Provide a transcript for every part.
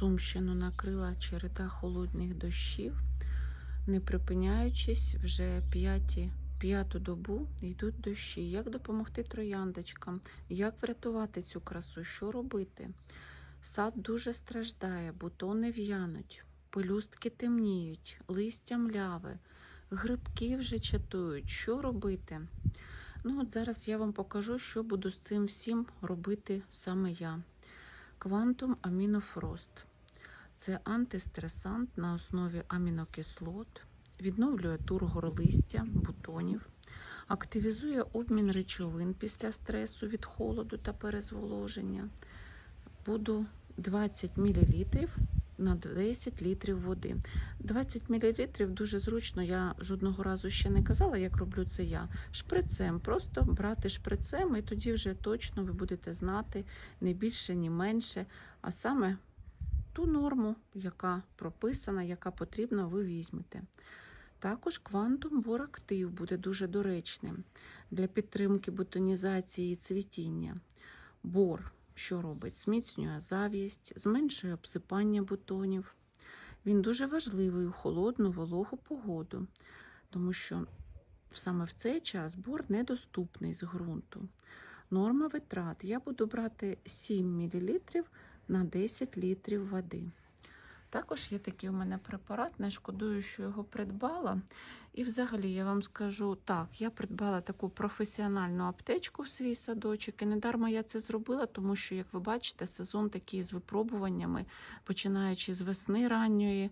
Сумщину накрила череда холодних дощів, не припиняючись, вже п'яті, п'яту добу йдуть дощі. Як допомогти трояндочкам? Як врятувати цю красу? Що робити? Сад дуже страждає, бутони в'януть, пелюстки темніють, листя мляве, грибки вже чатують. Що робити? Ну, от зараз я вам покажу, що буду з цим всім робити саме я. Квантум Амінофрост. Це антистресант на основі амінокислот, відновлює тургор листя, бутонів, активізує обмін речовин після стресу від холоду та перезволоження. Буду 20 мл на 10 літрів води. 20 мл дуже зручно, я жодного разу ще не казала, як роблю це я. Шприцем, просто брати шприцем, і тоді вже точно ви будете знати не більше, ні менше, а саме ту норму, яка прописана, яка потрібна, ви візьмете. Також квантум борактив буде дуже доречним для підтримки бутонізації і цвітіння. Бор, що робить? Зміцнює зав'ясть, зменшує обсипання бутонів. Він дуже важливий у холодну вологу погоду, тому що саме в цей час бор недоступний з ґрунту. Норма витрат. Я буду брати 7 мл на 10 літрів води. Також є такий у мене препарат, не шкодую, що його придбала. І взагалі я вам скажу так, я придбала таку професіональну аптечку в свій садочок. І недарма я це зробила, тому що, як ви бачите, сезон такий з випробуваннями, починаючи з весни ранньої,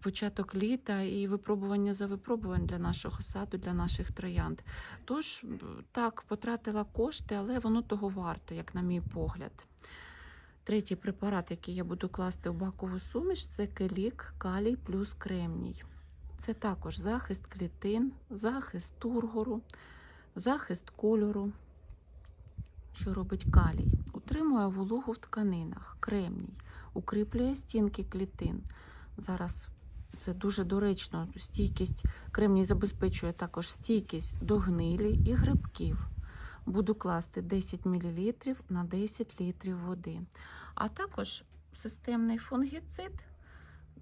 початок літа і випробування за випробувань для нашого саду, для наших троянд. Тож, так, потратила кошти, але воно того варто, як на мій погляд. Третій препарат, який я буду класти в бакову суміш, це келік, калій плюс кремній. Це також захист клітин, захист тургору, захист кольору. Що робить калій? Утримує вологу в тканинах, кремній, укріплює стінки клітин. Зараз це дуже доречно. Стійкість кремній забезпечує також стійкість до гнилі і грибків буду класти 10 мл на 10 літрів води. А також системний фунгіцид,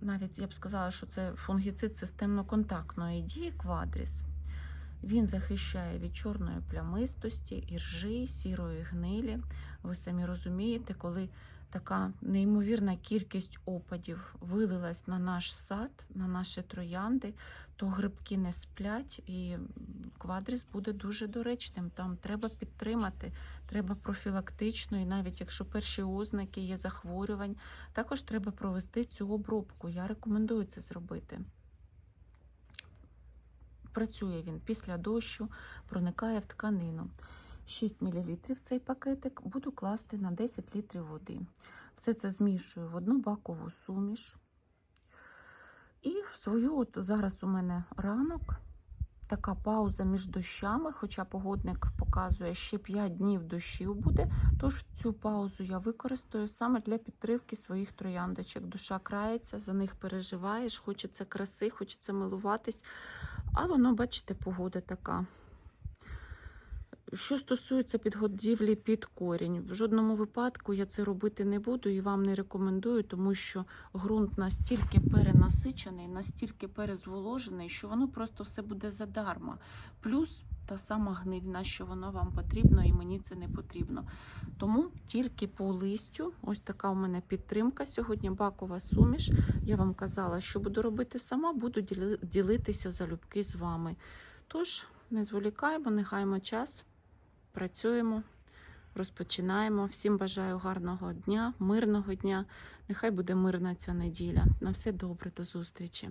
навіть я б сказала, що це фунгіцид системно-контактної дії квадріс. Він захищає від чорної плямистості, іржі, сірої гнилі. Ви самі розумієте, коли така неймовірна кількість опадів вилилась на наш сад, на наші троянди, то грибки не сплять і квадріс буде дуже доречним. Там треба підтримати, треба профілактично, і навіть якщо перші ознаки є захворювань, також треба провести цю обробку. Я рекомендую це зробити. Працює він після дощу, проникає в тканину. 6 мл цей пакетик буду класти на 10 літрів води. Все це змішую в одну бакову суміш. І в свою, от зараз у мене ранок, така пауза між дощами, хоча погодник показує, ще 5 днів дощів буде. Тож цю паузу я використаю саме для підтримки своїх трояндочок. Душа крається, за них переживаєш, хочеться краси, хочеться милуватись. А воно, бачите, погода така. Що стосується підгодівлі під корінь, в жодному випадку я це робити не буду і вам не рекомендую, тому що ґрунт настільки перенасичений, настільки перезволожений, що воно просто все буде задарма. Плюс та сама гнильна, що воно вам потрібно, і мені це не потрібно. Тому тільки по листю, ось така у мене підтримка. Сьогодні бакова суміш. Я вам казала, що буду робити сама, буду ділитися залюбки з вами. Тож, не зволікаємо, не гаймо час. Працюємо, розпочинаємо. Всім бажаю гарного дня, мирного дня. Нехай буде мирна ця неділя. На все добре, до зустрічі.